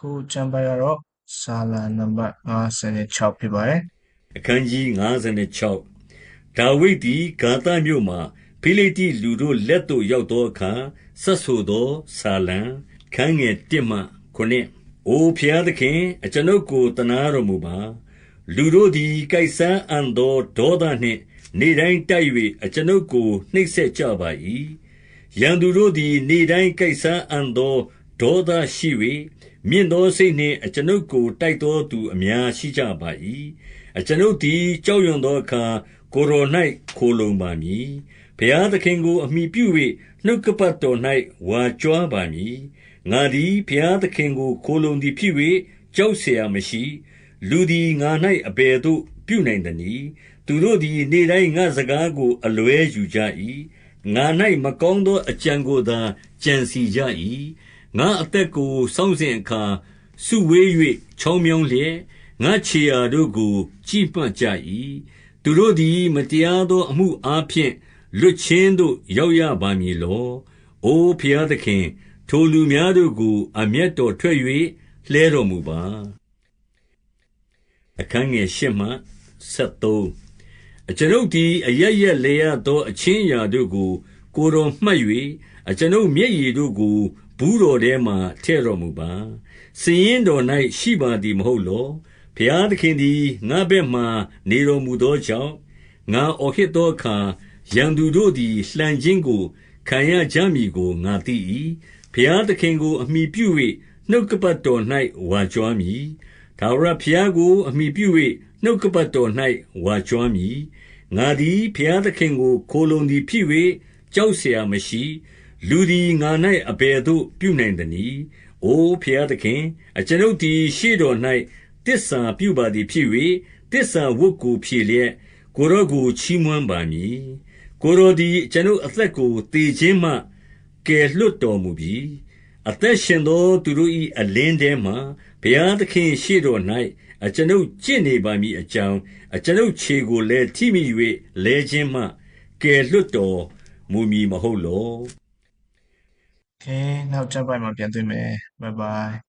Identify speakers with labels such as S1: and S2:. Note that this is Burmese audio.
S1: ခုကျမ်းပိုင်းကတော့စာလံနံပါတ်56ဖြစ်ပါတယ်
S2: အခန်းကြီး56ဒါဝိဒ်သည်ဂါသမြို့မှဖိလိတ္တိလူတို့လက်သို့ရောက်သောအခါဆက်ဆိုသောဆာလံခန်းငယ်1မှ9အိုဖျားသခင် အကျွန်ုပ်ကိုတနာတော်မူပါလူတို့သည်ကိုက်ဆန်းအံ့သောဒေါသနှင့် နေတိုင်းတိုက်၍အကျွန်ုပ်ကိုနှိပ်စက်ကြပါ၏ရန်သူတို့သည် နေတိုင်းကိုက်ဆန်းအံ့သောဒေါသရှိ၍ မြင့်သောစိတ်နှင့် အကျွန်ုပ်ကို တိုက်သောသူအများရှိကြပါ၏။အကျွန်ုပ်သည် ကြောက်ရွံ့သောအခါ ကိုယ်တော်၌ခိုလှုံပါမည်။ဘုရားသခင်ကို အမှီပြု၍နှုတ်ကပတ်တော်၌ဝါကြွားပါမည်။ငါသည် ဘုရားသခင်ကို ခိုလှုံသည်ဖြစ်၍ကြောက်စရာမရှိ။လူသည် ငါ၌အဘယ်သို့ ပြုနိုင်သနည်း။သူတို့သည် နေ့တိုင်းငါ့စကားကို အလွဲယူကြ၏။ငါ၌မကောင်းသောအကြံကိုသာ ကြံစည်ကြ၏ ငါအသက်ကို စောင့်စဉ်အခါ စုဝေး၍ချောင်းမြောင်းလျက် ငါခြေရာတို့ကို ကြည့်မှတ်ကြ၏။သူတို့သည် မတရားသောအမှုအားဖြင့် လွတ်ခြင်းသို့ ရောက်ရပါမည်လော။အိုဘုရားသခင်၊ထိုလူများတို့ကို အမျက်တော်ထွက်၍လှဲတော်မူပါ။အခန်းငယ်8မှ73အကျွန်ုပ်သည် အရရက်လဲရသော အချင်းအရာတို့ကို ကိုယ်တော်မှတ်၍အကျွန်ုပ်မျက်ရည်တို့ကို ဘူးတော်ထဲမှာ ထည့်တော်မူပါ။စာရင်းတော်၌ရှိပါသည်မဟုတ်လော။ဘုရားသခင်သည် ငါ့ဘက်မှာ နေတော်မူသောကြောင့်၊ငါအော်ဟစ်သောအခါ ရန်သူတို့သည် လှန်ခြင်းကို ခံရကြမည်ကို ငါသိ၏။ဘုရားသခင်ကို အမှီပြု၍နှုတ်ကပတ်တော်၌ဝါကြွားမည်။ထာဝရဘုရားကို အမှီပြု၍နှုတ်ကပတ်တော်၌ဝါကြွားမည်။ငါသည် ဘုရားသခင်ကို ခိုလှုံသည်ဖြစ်၍ကြောက်စရာမရှိ။ လူသည်ငါ၌အဘယ်သို့ ပြုနိုင်သနည်း။အိုဘုရားသခင်၊အကျွန်ုပ်သည် ရှေ့တော်၌သစ္စာပြုပါသည်ဖြစ်၍၊သစ္စာဝတ်ကို ဖြေလျက် ကိုယ်တော်ကို ချီးမွမ်းပါမည်။ကိုယ်တော်သည် အကျွန်ုပ်အသက်ကို သေခြင်းမှ ကယ်လွှတ်တော်မူပြီ။အသက်ရှင်သော သူတို့၏အလင်းထဲမှာ ဘုရားသခင့်ရှေ့တော်၌အကျွန်ုပ်ကျင့်နေပါမည်အကြောင်း၊အကျွန်ုပ်ခြေကိုလည်း ထိမိ၍လဲခြင်းမှ ကယ်လွှတ်တော်မူမည် မဟုတ်လော။။
S1: Okay နောက်ကျမ်းပိုင်းမှာပြန်တွေ့မယ် Bye bye